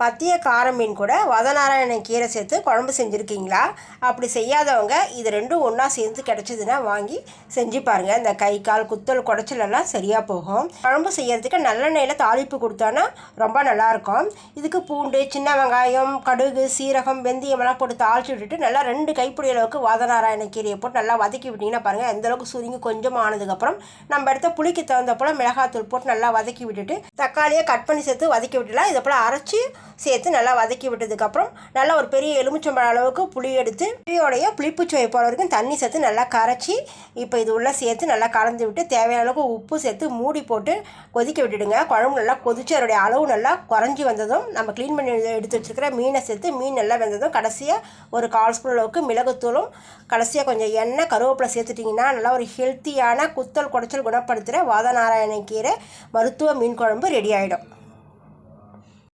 பத்திய கார மீன் கூட வதநாராயண கீரை சேர்த்து குழம்பு செஞ்சுருக்கீங்களா? அப்படி செய்யாதவங்க இது ரெண்டும் ஒன்றா சேர்ந்து கிடச்சிதுன்னா வாங்கி செஞ்சு பாருங்கள் இந்த கை கால் குத்தல் குடைச்சலெல்லாம் சரியாக போகும். குழம்பு செய்யறதுக்கு நல்லெண்ணெயில் தாளிப்பு கொடுத்தோன்னா ரொம்ப நல்லாயிருக்கும். இதுக்கு பூண்டு சின்ன வெங்காயம் கடுகு சீரகம் வெந்தயமெல்லாம் போட்டு தாளிச்சு விட்டுட்டு நல்லா ரெண்டு கைப்பிடி அளவுக்கு வாதநாராயண கீரையை போட்டு நல்லா வதக்கி விட்டிங்கன்னா பாருங்கள் எந்தளவுக்கு சுருங்கி கொஞ்சமாக ஆனதுக்கப்புறம் நம்ம எடுத்த புளிக்கு தகுந்த போல் மிளகாத்தூள் போட்டு நல்லா வதக்கி விட்டுட்டு தக்காளியை கட் பண்ணி சேர்த்து வதக்கி விட்டுலாம் இதை போல் அரைச்சி சேர்த்து நல்லா வதக்கி விட்டதுக்கப்புறம் நல்லா ஒரு பெரிய எலுமிச்சம்பழம் அளவுக்கு புளி எடுத்து புளியோடைய புளிப்புச்சுவை போல வரைக்கும் தண்ணி சேர்த்து நல்லா கரைச்சி இப்போ இது உள்ளே சேர்த்து நல்லா கலந்து விட்டு தேவையான அளவுக்கு உப்பு சேர்த்து மூடி போட்டு கொதிக்க விட்டுடுங்க. குழம்பு நல்லா கொதிச்சு அதோடைய அளவு நல்லா குறைஞ்சி வந்ததும் நம்ம க்ளீன் பண்ணி எடுத்து வச்சுருக்கிற மீனை சேர்த்து மீன் நல்லா வெந்ததும் கடைசியாக ஒரு கால் ஸ்பூன் அளவுக்கு மிளகுத்தூளும் கடைசியாக கொஞ்சம் எண்ணெய் கருவேப்பிலை சேர்த்துட்டிங்கன்னா நல்லா ஒரு ஹெல்த்தியான குத்தல் குடைச்சல் குணப்படுத்துகிற வாதநாராயண கீரை மருத்துவ மீன் குழம்பு ரெடி ஆகிடும்